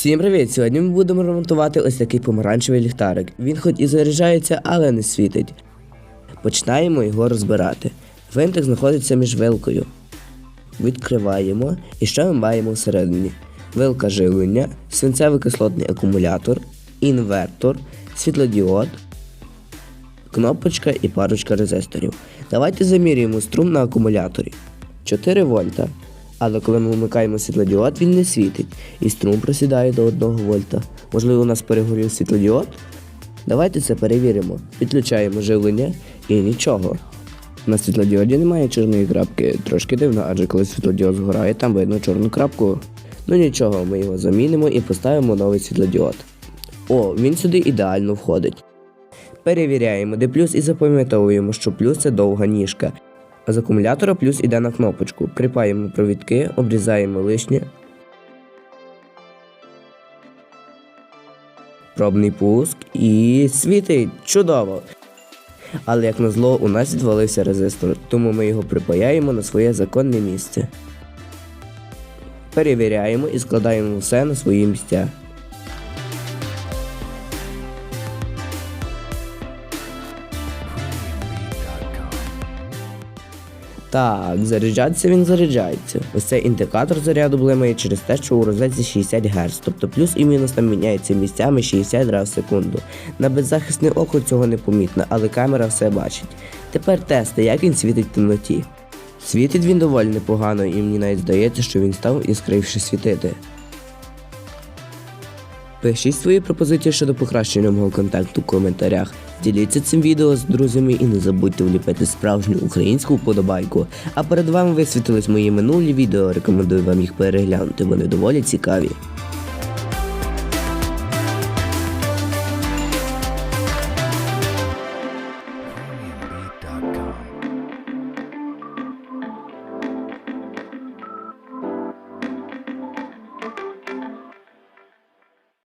Всім привіт! Сьогодні ми будемо ремонтувати ось такий помаранчевий ліхтарик. Він хоч і заряджається, але не світить. Починаємо його розбирати. Винтик знаходиться між вилкою. Відкриваємо і що ми маємо всередині? Вилка живлення, свинцевий кислотний акумулятор, інвертор, світлодіод, кнопочка і парочка резисторів. Давайте замірюємо струм на акумуляторі. 4 вольта. Але коли ми вмикаємо світлодіод, він не світить, і струм просідає до 1 вольта. Можливо, у нас перегорів світлодіод? Давайте це перевіримо. Підключаємо живлення і нічого. На світлодіоді немає чорної крапки. Трошки дивно, адже коли світлодіод згорає, там видно чорну крапку. Ну нічого, ми його замінимо і поставимо новий світлодіод. О, він сюди ідеально входить. Перевіряємо, де плюс і запам'ятовуємо, що плюс це довга ніжка. А з акумулятора плюс іде на кнопочку. Припаємо провідки, обрізаємо лишнє. Пробний пуск і світить чудово. Але як назло, у нас відвалився резистор, тому ми його припаяємо на своє законне місце. Перевіряємо і складаємо все на свої місця. Так, заряджатися він заряджається. Ось цей індикатор заряду блимає через те, що у розетці 60 Гц, тобто плюс і мінус там міняється місцями 60 разів в секунду. На беззахисне око цього не помітно, але камера все бачить. Тепер тести, як він світить в темноті. Світить він доволі непогано, і мені навіть здається, що він став іскривше світити. Пишіть свої пропозиції щодо покращення мого контакту в коментарях. Діліться цим відео з друзями і не забудьте вліпити справжню українську вподобайку. А перед вами висвітились мої минулі відео. Рекомендую вам їх переглянути, вони доволі цікаві.